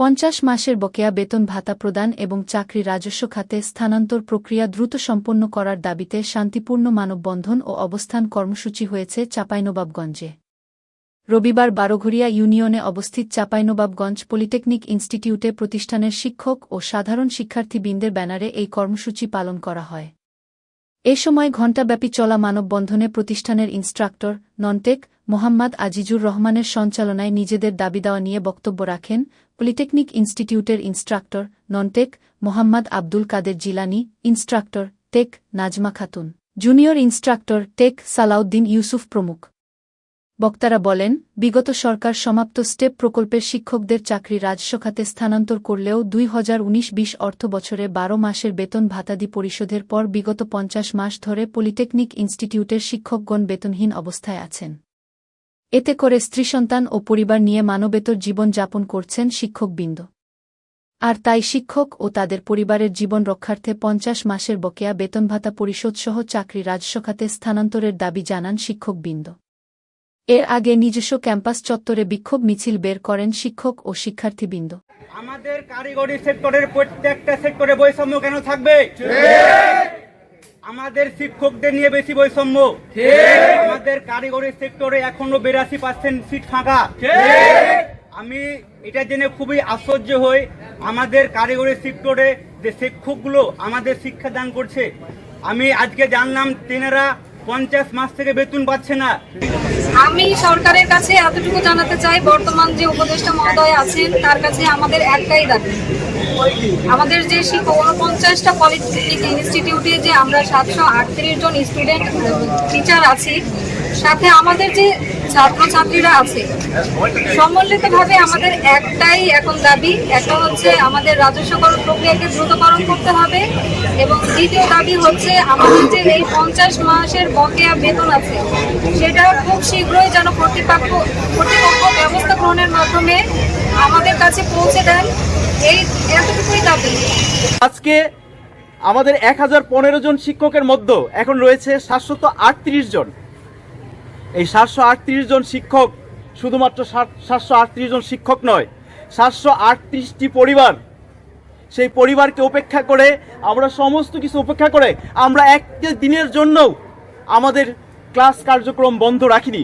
পঞ্চাশ মাসের বকেয়া বেতন ভাতা প্রদান এবং চাকরি রাজস্ব খাতে স্থানান্তর প্রক্রিয়া দ্রুত সম্পন্ন করার দাবিতে শান্তিপূর্ণ মানববন্ধন ও অবস্থান কর্মসূচি হয়েছে চাঁপাইনবাবগঞ্জে। রবিবার বারোঘরিয়া ইউনিয়নে অবস্থিত চাঁপাইনবাবগঞ্জ পলিটেকনিক ইনস্টিটিউটে প্রতিষ্ঠানের শিক্ষক ও সাধারণ শিক্ষার্থীবৃন্দের ব্যানারে এই কর্মসূচি পালন করা হয়। এ সময় ঘণ্টাব্যাপী চলা মানববন্ধনে প্রতিষ্ঠানের ইনস্ট্রাক্টর, ননটেক, মোহাম্মদ আজিজুর রহমানের সঞ্চালনায় নিজেদের দাবি দেওয়া নিয়ে বক্তব্য রাখেন পলিটেকনিক ইনস্টিটিউটের instructor, non tech, Mohammad Abdul Kader Jilani, instructor, tech, Nazma Khatun. Junior instructor, tech Salauddin Yusuf প্রমুখ। বক্তারা বলেন, বিগত সরকার সমাপ্ত স্টেপ প্রকল্পের শিক্ষকদের চাকরি রাজস্ব খাতে স্থানান্তর করলেও দুই হাজার উনিশ বিশ অর্থ বছরে বারো মাসের বেতন ভাতাদি পরিশোধের পর বিগত পঞ্চাশ মাস ধরে পলিটেকনিক ইনস্টিটিউটের শিক্ষকগণ বেতনহীন অবস্থায় আছেন। এতে করে স্ত্রীসন্তান ও পরিবার নিয়ে মানবেতর জীবন যাপন করছেন শিক্ষকবৃন্দ। আর তাই শিক্ষক ও তাদের পরিবারের জীবন রক্ষার্থে পঞ্চাশ মাসের বকেয়া বেতন ভাতা পরিশোধসহ চাকরি রাজস্ব খাতে স্থানান্তরের দাবি জানান শিক্ষকবৃন্দ। এর আগে নিজস্ব ক্যাম্পাস চত্বরে বিক্ষোভ মিছিল বের করেন শিক্ষক ও শিক্ষার্থীবৃন্দ। আমাদের কারিগরি সেক্টরের প্রত্যেকটা সেক্টরে বৈষম্য কেন থাকবে? আমাদের শিক্ষকদের নিয়ে বেশি বৈষম্য। আমাদের কারিগরি সেক্টরে এখনও বিরাশি পার্সেন্ট সিট ফাঁকা। আমি এটা জেনে খুবই আশ্চর্য হই আমাদের কারিগরি সেক্টরে যে শিক্ষকগুলো আমাদের শিক্ষাদান করছে আমি আজকে জানলাম তেনারা পঞ্চাশ মাস থেকে বেতন পাচ্ছে না। আমি সরকারের কাছে এতটুকু জানাতে চাই, বর্তমান যে উপদেষ্টা মহোদয় আছেন, তার কাছে আমাদের একটাই দাবি। আমাদের যে শিক্ষক উনপঞ্চাশটা পলিটেকনিক ইনস্টিটিউটে যে আমরা সাতশো আটত্রিশ জন স্টুডেন্ট, টিচার আছি সাথে আমাদের যে ছাত্রছাত্রীরা আছে সম্মিলিতভাবে আমাদের একটাই এখন দাবি, একটা হচ্ছে আমাদের রাজস্বকরণ প্রক্রিয়াকে দ্রুতকরণ করতে হবে এবং দ্বিতীয় দাবি হচ্ছে আমাদের যে এই পঞ্চাশ মাসের বকেয়া বেতন আছে, সেটা খুব শীঘ্রই যেন কর্তৃপক্ষ কর্তৃপক্ষ ব্যবস্থা গ্রহণের মাধ্যমে আমাদের কাছে পৌঁছে দেন। এই এতটুকুই দাবি। আজকে আমাদের এক হাজার পনেরো জন শিক্ষকের মধ্যে এখন রয়েছে সাতশত আটত্রিশ জন। এই সাতশো আটত্রিশ জন শিক্ষক শুধুমাত্র সাতশো আটত্রিশ জন শিক্ষক নয়, সাতশো আটত্রিশটি পরিবার। সেই পরিবারকে উপেক্ষা করে আমরা সমস্ত কিছু উপেক্ষা করে আমরা একটা দিনের জন্যও আমাদের ক্লাস কার্যক্রম বন্ধ রাখিনি।